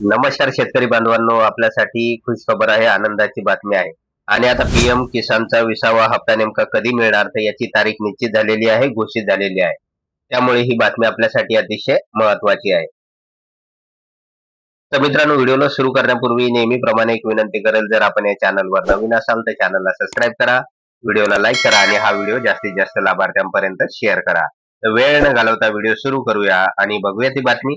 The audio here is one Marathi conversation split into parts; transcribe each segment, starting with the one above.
नमस्कार शेतकरी बांधवांनो आपल्यासाठी खुश खबर आहे आनंदाची बातमी आहे. आणि आता पीएम किसानचा विसावा हप्ता नेमका कधी मिळणार तर याची तारीख निश्चित झालेली आहे घोषित झालेली आहे. त्यामुळे ही बातमी आपल्यासाठी अतिशय महत्वाची आहे. तर मित्रांनो व्हिडिओला सुरू करण्यापूर्वी नेहमीप्रमाणे एक विनंती करेल जर आपण या चॅनलवर नवीन असाल तर चॅनलला सबस्क्राईब करा व्हिडिओला लाईक करा आणि हा व्हिडिओ जास्तीत जास्त लाभार्थ्यांपर्यंत शेअर करा. तर वेळ न घालवता व्हिडिओ सुरू करूया आणि बघूया ती बातमी.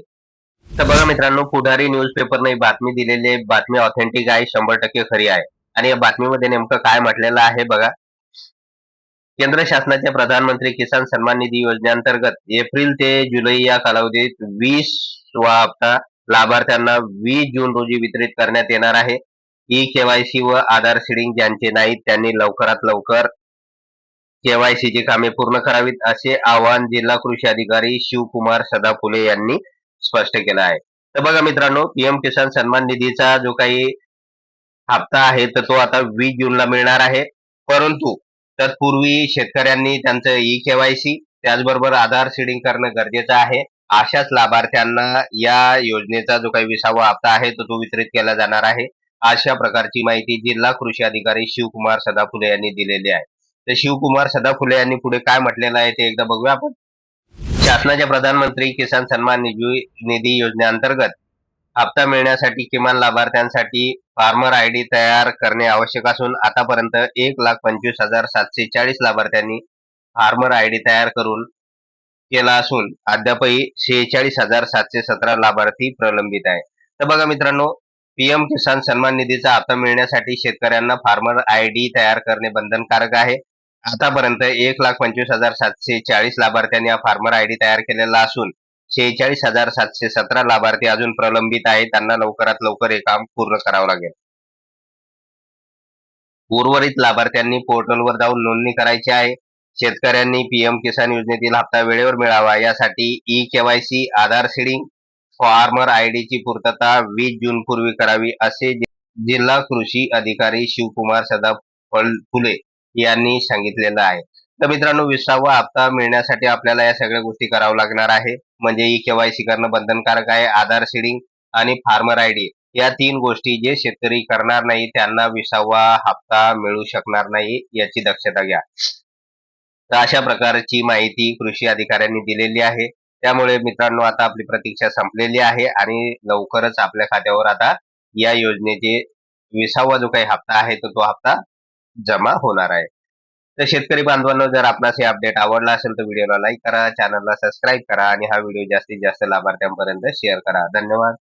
तर बघा मित्रांनो पुढारी न्यूजपेपरने बातमी दिलेली आहे. बातमी ऑथेंटिक आहे शंभर टक्के खरी आहे. आणि या बातमीमध्ये नेमकं काय म्हटलेलं आहे बघा. केंद्र शासनाच्या प्रधानमंत्री किसान सन्मान निधी योजनेअंतर्गत एप्रिल ते जुलै या कालावधीत वीस वा हप्ता लाभार्थ्यांना वीस जून रोजी वितरित करण्यात येणार आहे. ई केवायसी व आधार सीडिंग ज्यांचे नाहीत त्यांनी लवकरात लवकर केवायसी ची कामे पूर्ण करावीत असे आवाहन जिल्हा कृषी अधिकारी शिवकुमार सदाफुले यांनी स्पष्ट केलं आहे. तर बघा मित्रांनो पीएम किसान सन्मान निधीचा जो काही हप्ता आहे तर तो आता वीस जूनला मिळणार आहे. परंतु तत्पूर्वी शेतकऱ्यांनी त्यांचं ई केवायसी त्याचबरोबर आधार सीडिंग करणं गरजेचं आहे. अशाच लाभार्थ्यांना या योजनेचा जो काही विसावा हप्ता आहे तो तो वितरित केला जाणार आहे. अशा प्रकारची माहिती जिल्हा कृषी अधिकारी शिवकुमार सदाफुले यांनी दिलेली आहे. तर शिवकुमार सदाफुले यांनी पुढे काय म्हटलेलं आहे ते एकदा बघूया आपण. शासनाच्या प्रधानमंत्री किसान सन्मान निधी निधी योजनेअंतर्गत हप्ता मिळण्यासाठी किमान लाभार्थ्यांसाठी फार्मर आय डी तयार करणे आवश्यक असून आतापर्यंत एक लाख पंचवीस हजार सातशे चाळीस लाभार्थ्यांनी फार्मर आय डी तयार करून केला असून अद्यापही शेहेचाळीस हजार सातशे सतरा लाभार्थी प्रलंबित आहे तर बघा मित्रांनो पीएम किसान सन्मान निधीचा हप्ता मिळण्यासाठी शेतकऱ्यांना फार्मर आय डी तयार करणे बंधनकारक आहे. आतापर्यंत एक लाख पंचवीस हजार सातशे चाळीस लाभार्थ्यांनी हा फार्मर आय डी तयार केलेला असून शेहेचाळीस हजार सातशे सतरा लाभार्थी अजून प्रलंबित आहेत. त्यांना लवकरात लवकर हे काम पूर्ण करावं लागेल. उर्वरित लाभार्थ्यांनी पोर्टलवर जाऊन नोंदणी करायची आहे. शेतकऱ्यांनी पीएम किसान योजनेतील हप्ता वेळेवर मिळावा यासाठी e KYC Aadhaar seeding farmer I ची पूर्तता वीस जून पूर्वी करावी असे जिल्हा कृषी अधिकारी शिवकुमार सदा फुले यांनी सांगितलेलं आहे. तर मित्रांनो विसावा हप्ता मिळण्यासाठी आपल्याला या सगळ्या गोष्टी कराव्या लागणार आहे. म्हणजे ई केवायसी करणं बंधनकारक आहे आधार सीडिंग आणि फार्मर आयडी या तीन गोष्टी जे शेतकरी करणार नाही त्यांना विसावा हप्ता मिळू शकणार नाही याची दक्षता घ्या. तर अशा प्रकारची माहिती कृषी अधिकाऱ्यांनी दिलेली आहे. त्यामुळे मित्रांनो आता आपली प्रतीक्षा संपलेली आहे आणि लवकरच आपल्या खात्यावर आता या योजनेचे विसावा जो काही हप्ता आहे तो तो हप्ता जमा होणार आहे. तर शेतकरी बांधवांनो जर आपणास हे अपडेट आवडला असेल तर व्हिडिओला लाईक करा चॅनलला सबस्क्राईब करा आणि हा व्हिडिओ जास्तीत जास्त लाभार्थ्यांपर्यंत शेअर करा. धन्यवाद.